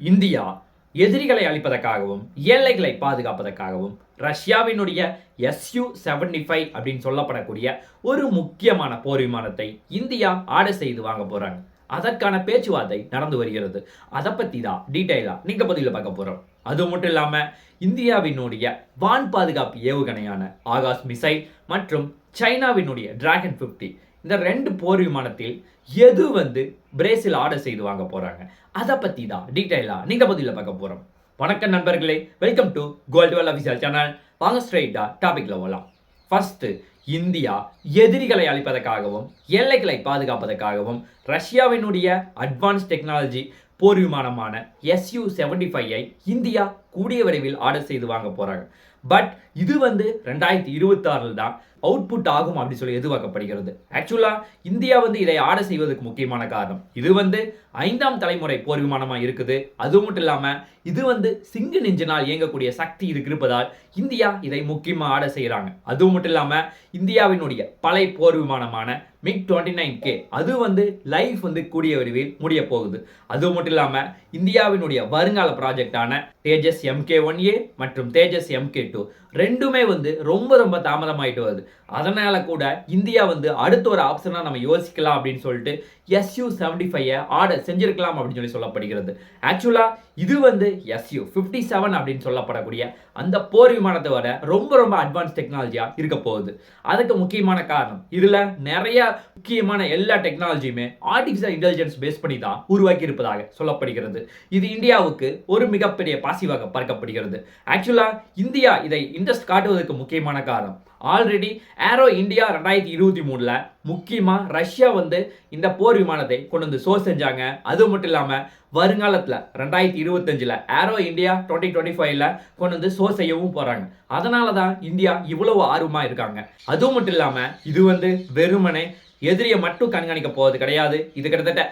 India எதிரிகளை அழிப்பதற்காகவும் எல்லைகளை பாதுகாப்பதற்காகவும் ரஷ்யாவினுடைய எஸ்யூ செவன்டி ஃபைவ் அப்படின்னு சொல்லப்படக்கூடிய ஒரு முக்கியமான போர் விமானத்தை இந்தியா ஆர்டர் செய்து வாங்க போகிறாங்க அதற்கான பேச்சுவார்த்தை நடந்து வருகிறது. அதை பற்றி தான் டீட்டெயிலாக நீங்கள் பதிலில் பார்க்க போகிறோம் அது மட்டும் இல்லாமல் இந்தியாவினுடைய வான் பாதுகாப்பு ஏவுகணையான ஆகாஷ் மிசைல் மற்றும் சைனாவினுடைய டிராகன் 50 இந்த ரெண்டு போர் விமானத்தில் எது வந்து பிரேசில் ஆர்டர் செய்து வாங்க போறாங்க? அதை பத்தி தான் டீட்டெயிலா நீங்க பதில பார்க்க போறோம். வணக்கம் நண்பர்களே welcome to gold Vel official channel. வாங்க ஸ்ட்ரைட்டா டாபிக்ல போகலாம் ஃபர்ஸ்ட் இந்தியா எதிரிகளை அழிப்பதற்காகவும் எல்லைகளை பாதுகாப்பதற்காகவும் ரஷ்யாவினுடைய அட்வான்ஸ் டெக்னாலஜி போர் விமானமான எஸ்யூ செவன்டி ஃபைவை இந்தியா கூடிய விரைவில் ஆர்டர் செய்து வாங்க போறாங்க. பட் இது வந்து ரெண்டாயிரத்தி இருபத்தாறில் தான் அவுட்புட் ஆகும் அப்படின்னு சொல்லி எதிர்பார்க்கப்படுகிறது. ஆக்சுவலா இந்தியா வந்து இதை ஆர்டர் செய்வதற்கு முக்கியமான காரணம். இது வந்து ஐந்தாம் தலைமுறை போர் விமானமா இருக்குது. அது மட்டும் இல்லாம இது வந்து சிங்கிள் இன்ஜினால் இயங்கக்கூடிய சக்தி இதுக்கு இருப்பதால் இந்தியா இதை முக்கியமா ஆர்டர் செய்கிறாங்க அது மட்டும் இல்லாம இந்தியாவினுடைய பழைய போர் விமானமான மிக் டுவெண்ட்டி நைன் கே அது வந்து லைஃப் வந்து கூடிய விரைவில் முடிய போகுது அது மட்டும் இல்லாமல் இந்தியாவினுடைய வருங்கால ப்ராஜெக்டான தேஜஸ் எம்கே ஒன் ஏ மற்றும் தேஜஸ் எம்கே டூ ரெண்டுமே வந்து ரொம்ப ரொம்ப தாமதமாயிட்டு வருது. அதனால கூட இந்தியா வந்து அடுத்த ஒரு ஆப்ஷனாக நம்ம யோசிக்கலாம் அப்படின்னு சொல்லிட்டு எஸ்யூ செவன்டி ஃபைவ் ஆர்டர் செஞ்சிருக்கலாம் அப்படின்னு சொல்லி சொல்லப்படுகிறது. ஆக்சுவலாக இது வந்து எஸ்யூ ஃபிஃப்டி செவன் அப்படின்னு சொல்லப்படக்கூடிய அந்த போர் விமானத்தை விட ரொம்ப ரொம்ப அட்வான்ஸ் டெக்னாலஜியாக இருக்க போகுது. அதுக்கு முக்கியமான காரணம் இதில் நிறைய முக்கியமான எல்லா டெக்னாலஜியுமே ஆர்டிஃபிஷியல் இன்டெலிஜென்ஸ் பேஸ் பண்ணி தான் உருவாக்கி இருப்பதாக சொல்லப்படுகிறது. இது இந்தியாவுக்கு ஒரு மிகப்பெரிய பாசிவாக பார்க்கப்படுகிறது ஆக்சுவலாக இந்தியா இதை இன்ட்ரெஸ்ட் காட்டுவதற்கு முக்கியமான காரணம் ஆல்ரெடி ஏரோ இந்தியா ரெண்டாயிரத்தி இருபத்தி மூணில் முக்கியமாக ரஷ்யா வந்து இந்த போர் விமானத்தை கொண்டு வந்து சோ செஞ்சாங்க. அது மட்டும் இல்லாமல் வருங்காலத்தில் ரெண்டாயிரத்தி இருபத்தஞ்சில் ஏரோ இந்தியா டுவெண்ட்டி டுவெண்ட்டி ஃபைவ்ல கொண்டு வந்து சோ செய்யவும் போகிறாங்க அதனால தான் இந்தியா இவ்வளவு ஆர்வமாக இருக்காங்க. அது மட்டும் இல்லாமல் இது வந்து வெறுமனே எதிரியை மட்டும் கண்காணிக்க போவது கிடையாது. இது கிட்டத்தட்ட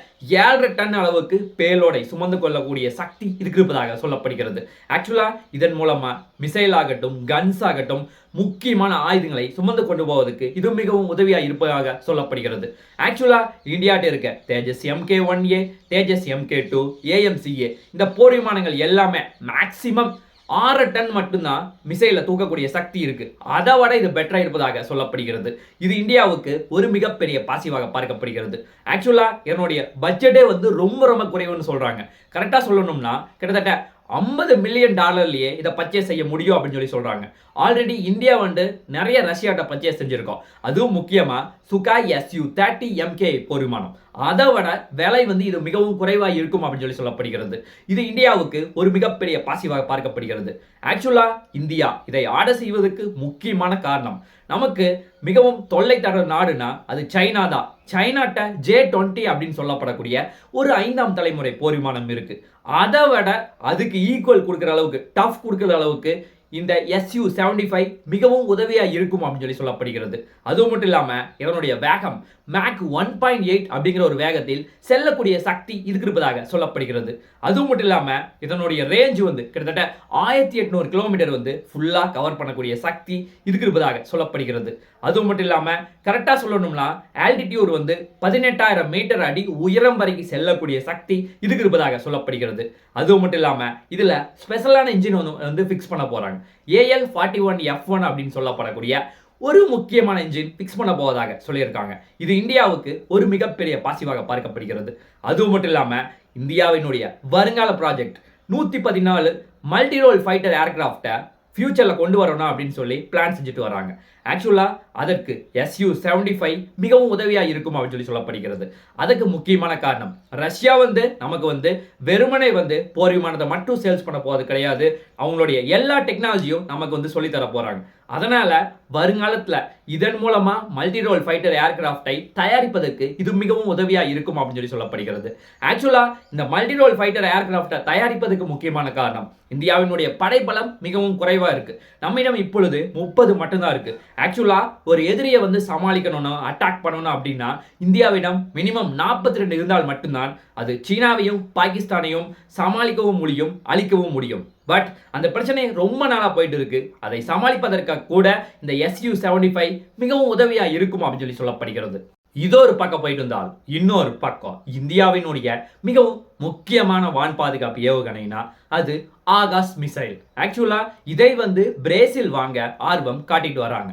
ஏழரை டன் அளவுக்கு பேலோடை சுமந்து கொள்ளக்கூடிய சக்தி இதுக்கு இருப்பதாக சொல்லப்படுகிறது. ஆக்சுவலா இதன் மூலமா மிசைல் ஆகட்டும் கன்ஸ் ஆகட்டும் முக்கியமான ஆயுதங்களை சுமந்து கொண்டு போவதற்கு இது மிகவும் உதவியாக இருப்பதாக சொல்லப்படுகிறது. ஆக்சுவலாக இந்தியாட்ட இருக்க Tejas MK one A Tejas MK two AMCA இந்த போர் விமானங்கள் எல்லாமே மேக்சிமம் ஆறு டன் மட்டும்தான் மிசைல தூக்கக்கூடிய சக்தி இருக்கு. அதை விட இது பெட்டரா இருப்பதாக சொல்லப்படுகிறது. இது இந்தியாவுக்கு ஒரு மிகப்பெரிய பாசிவாக பார்க்கப்படுகிறது. ஆக்சுவலாக என்னுடைய பட்ஜெட்டே வந்து ரொம்ப ரொம்ப குறைவுன்னு சொல்கிறாங்க கரெக்டாக சொல்லணும்னா கிட்டத்தட்ட ஐம்பது மில்லியன் டாலர்லயே இதை பர்ச்சேஸ் செய்ய முடியும் அப்படின்னு சொல்லி சொல்றாங்க. ஆல்ரெடி இந்தியா வந்து நிறைய ரஷ்யாட்ட பர்ச்சேஸ் செஞ்சிருக்கோம். அதுவும் முக்கியமா சுகாய் எஸ்யூ தேர்ட்டி எம்கே போர் விமானம் அதை விட விலை வந்து இது மிகவும் குறைவாக இருக்கும் அப்படின்னு சொல்லி சொல்லப்படுகிறது. இது இந்தியாவுக்கு ஒரு மிகப்பெரிய பாசிவாக பார்க்கப்படுகிறது. ஆக்சுவலா இந்தியா இதை ஆர்டர் செய்வதற்கு முக்கியமான காரணம். நமக்கு மிகவும் தொல்லை தர நாடுனா அது சைனா தான். சைனாட்ட ஜே டுவெண்ட்டி அப்படின்னு சொல்லப்படக்கூடிய ஒரு ஐந்தாம் தலைமுறை போர் விமானம் இருக்குது அதை விட அதுக்கு ஈக்குவல் கொடுக்குற அளவுக்கு டஃப் கொடுக்குற அளவுக்கு இந்த எஸ்யூ செவன்டி ஃபைவ் மிகவும் உதவியாக இருக்கும் அப்படின்னு சொல்லி சொல்லப்படுகிறது. அது மட்டும் இல்லாமல் இதனுடைய வேகம் மேக் ஒன் பாயிண்ட் எயிட் அப்படிங்கிற ஒரு வேகத்தில் செல்லக்கூடிய சக்தி இதுக்கு இருப்பதாக சொல்லப்படுகிறது. அது மட்டும் இல்லாமல் இதனுடைய ரேஞ்ச் வந்து கிட்டத்தட்ட ஆயிரத்தி எட்நூறு கிலோமீட்டர் வந்து ஃபுல்லாக கவர் பண்ணக்கூடிய சக்தி இதுக்கு இருப்பதாக சொல்லப்படுகிறது. அது மட்டும் இல்லாமல் கரெக்டாக சொல்லணும்னா ஆல்டிடியூட் வந்து பதினெட்டாயிரம் மீட்டர் அடி உயரம் வரைக்கும் செல்லக்கூடிய சக்தி இதுக்கு இருப்பதாக சொல்லப்படுகிறது. அது மட்டும் இல்லாமல் இதில் ஸ்பெஷலான இன்ஜின் வந்து வந்து ஃபிக்ஸ் பண்ண போகிறாங்க AL forty one F one அப்படின்னு சொல்லப்படக்கூடிய ஒரு முக்கியமான இன்ஜின் ஃபிக்ஸ் பண்ண போவதாக சொல்லியிருக்காங்க. இது இந்தியாவுக்கு ஒரு மிகப்பெரிய பாசிவாக பார்க்கப்படுகிறது. அது மட்டும் இல்லாமல் இந்தியாவினுடைய வருங்கால ப்ராஜெக்ட் நூற்றி பதினாலு மல்டி ரோல் ஃபைட்டர் ஏர்கிராஃப்டை ஃபியூச்சரில் கொண்டு வரணும் அப்படின்னு சொல்லி பிளான் செஞ்சுட்டு வராங்க. ஆக்சுவலாக அதற்கு எஸ்யூ செவன்டி ஃபைவ் மிகவும் உதவியாக இருக்கும் அப்படின்னு சொல்லி சொல்லப்படுகிறது. அதுக்கு முக்கியமான காரணம் ரஷ்யா வந்து நமக்கு வந்து வெறுமனை வந்து போர் விமானத்தை மட்டும் சேல்ஸ் பண்ண போகிறது கிடையாது. அவங்களுடைய எல்லா டெக்னாலஜியும் நமக்கு வந்து சொல்லித்தர போகிறாங்க அதனால வருங்காலத்தில் இதன் மூலமாக மல்டி ரோல் ஃபைட்டர் ஏர்கிராஃப்டை தயாரிப்பதற்கு இது மிகவும் உதவியாக இருக்கும் அப்படின்னு சொல்லி சொல்லப்படுகிறது. ஆக்சுவலாக இந்த மல்டி ரோல் ஃபைட்டர் ஏர்கிராஃப்டை தயாரிப்பதற்கு முக்கியமான காரணம் இந்தியாவினுடைய படைபலம் மிகவும் குறைவாக இருக்குது நம்மிடம் இப்பொழுது முப்பது மட்டும்தான் இருக்குது ஆக்சுவலாக ஒரு எதிரியை வந்து சமாளிக்கணும்னு அட்டாக் பண்ணணும் அப்படின்னா இந்தியாவிடம் மினிமம் நாற்பத்தி ரெண்டு இருந்தால் மட்டும்தான் அது சீனாவையும் பாகிஸ்தானையும் சமாளிக்கவும் முடியும் அழிக்கவும் முடியும். பட் அந்த பிரச்சனை ரொம்ப நாளாக போயிட்டு இருக்கு. அதை சமாளிப்பதற்காக கூட இந்த எஸ்யூ செவன்டி ஃபைவ் மிகவும் உதவியாக இருக்கும் அப்படின்னு சொல்லி சொல்லப்படுகிறது. இதோ ஒரு பக்கம் போயிட்டு இருந்தால் இன்னொரு பக்கம் இந்தியாவினுடைய மிகவும் முக்கியமான வான் பாதுகாப்பு ஏவுகணைனா அது ஆகாஷ் மிசைல் ஆக்சுவலாக இதை வந்து பிரேசில் வாங்க ஆர்வம் காட்டிட்டு வராங்க.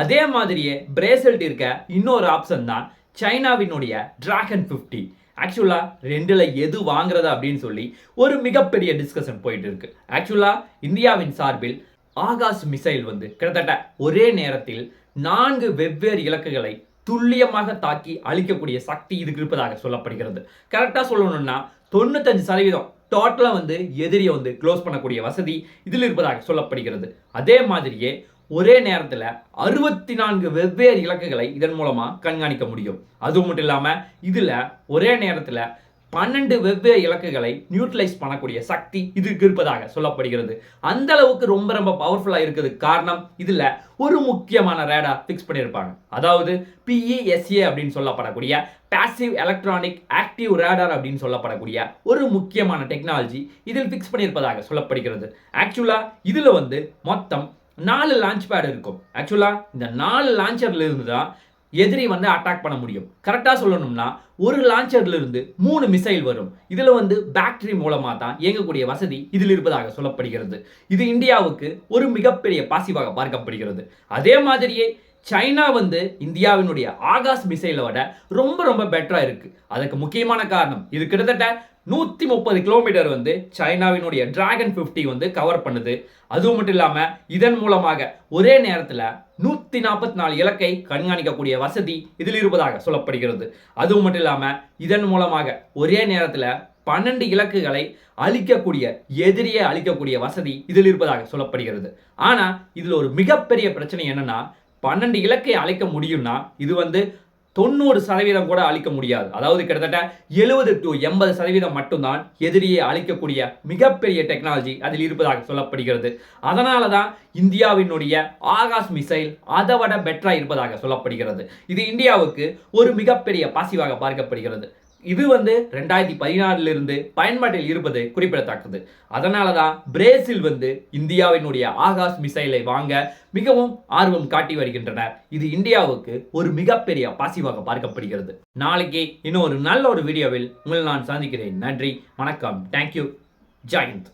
அதே மாதிரியே பிரேசல்ட் இருக்க இன்னொரு ஆப்ஷன் தான் சைனாவினுடைய டிராகன் ஃபிஃப்டி ஆக்சுவலாக ரெண்டில் எது வாங்குறது அப்படின்னு சொல்லி ஒரு மிகப்பெரிய டிஸ்கஷன் போயிட்டு இருக்கு. ஆக்சுவலா இந்தியாவின் சார்பில் ஆகாஷ் மிசைல் வந்து கிட்டத்தட்ட ஒரே நேரத்தில் நான்கு வெவ்வேறு இலக்குகளை துல்லியமாக தாக்கி அழிக்கக்கூடிய சக்தி இதுக்கு இருப்பதாக சொல்லப்படுகிறது. கரெக்டாக சொல்லணும்னா தொண்ணூத்தஞ்சு சதவீதம் டோட்டலாக வந்து எதிரியை வந்து க்ளோஸ் பண்ணக்கூடிய வசதி இதில் இருப்பதாக சொல்லப்படுகிறது. அதே மாதிரியே ஒரே நேரத்தில் அறுபத்தி நான்கு வெவ்வேறு இலக்குகளை இதன் மூலமாக கண்காணிக்க முடியும். அது மட்டும் இல்லாமல் இதில் ஒரே நேரத்தில் பன்னெண்டு வெவ்வேறு இலக்குகளை நியூட்ரலைஸ் பண்ணக்கூடிய சக்தி இதுக்கு இருப்பதாக சொல்லப்படுகிறது. அந்த அளவுக்கு ரொம்ப ரொம்ப பவர்ஃபுல்லாக இருக்குது காரணம் இதில் ஒரு முக்கியமான ரேடா ஃபிக்ஸ் பண்ணியிருப்பாங்க. அதாவது பிஇஎஸ்ஏ அப்படின்னு சொல்லப்படக்கூடிய பேசிவ் எலக்ட்ரானிக் ஆக்டிவ் ரேடார் அப்படின்னு சொல்லப்படக்கூடிய ஒரு முக்கியமான டெக்னாலஜி இதில் ஃபிக்ஸ் பண்ணியிருப்பதாக சொல்லப்படுகிறது. ஆக்சுவலாக இதில் வந்து மொத்தம் நாலு லான்ச் பேட் இருக்கும். ஆக்சுவலாக இந்த நாலு லான்ச்சர்ல இருந்து தான் எதிரி வந்து அட்டாக் பண்ண முடியும். கரெக்டாக சொல்லணும்னா ஒரு லான்ச்சர்ல இருந்து மூணு மிசைல் வரும். இதில் வந்து பேக்டரி மூலமாக தான் இயங்கக்கூடிய வசதி இதில் இருப்பதாக சொல்லப்படுகிறது. இது இந்தியாவுக்கு ஒரு மிகப்பெரிய பாசிவாக பார்க்கப்படுகிறது. அதே மாதிரியே சைனா வந்து இந்தியாவினுடைய ஆகாஷ் மிசைலை விட ரொம்ப ரொம்ப பெட்டராக இருக்குது அதுக்கு முக்கியமான காரணம் இது கிட்டத்தட்ட நூற்றி முப்பது கிலோமீட்டர் வந்து சைனாவினுடைய டிராகன் 50 வந்து கவர் பண்ணுது. அதுவும் மட்டும் இல்லாமல் இதன் மூலமாக ஒரே நேரத்தில் நூற்றி நாற்பத்தி நாலு இலக்கை கண்காணிக்கக்கூடிய வசதி இதில் இருப்பதாக சொல்லப்படுகிறது. அதுவும் மட்டும் இல்லாமல் இதன் மூலமாக ஒரே நேரத்தில் பன்னெண்டு இலக்குகளை அழிக்கக்கூடிய எதிரியை அழிக்கக்கூடிய வசதி இதில் இருப்பதாக சொல்லப்படுகிறது. ஆனால் இதில் ஒரு மிகப்பெரிய பிரச்சனை என்னன்னா பன்னெண்டு இலக்கை அழைக்க முடியும்னா இது வந்து தொண்ணூறு சதவீதம் கூட அழிக்க முடியாது. அதாவது கிட்டத்தட்ட எழுபது டு எண்பது சதவீதம் மட்டும்தான் எதிரியை அழிக்கக்கூடிய மிகப்பெரிய டெக்னாலஜி அதில் இருப்பதாக சொல்லப்படுகிறது. அதனால தான் இந்தியாவினுடைய ஆகாஷ் மிசைல் அதை விட பெட்டராக இருப்பதாக சொல்லப்படுகிறது. இது இந்தியாவுக்கு ஒரு மிகப்பெரிய பாசிவாக பார்க்கப்படுகிறது. இது வந்து ரெண்டாயிரத்தி பதினாறிலிருந்து பயன்பாட்டில் இருப்பது குறிப்பிடத்தக்கது. அதனால தான் பிரேசில் வந்து இந்தியாவினுடைய ஆகாஷ் மிசைலை வாங்க மிகவும் ஆர்வம் காட்டி வருகின்றனர். இது இந்தியாவுக்கு ஒரு மிகப்பெரிய பாசிவாக பார்க்கப்படுகிறது. நாளைக்கு இன்னொரு நல்ல ஒரு வீடியோவில் உங்களை நான் சந்திக்கிறேன். நன்றி வணக்கம். தேங்க்யூ ஜெயந்த்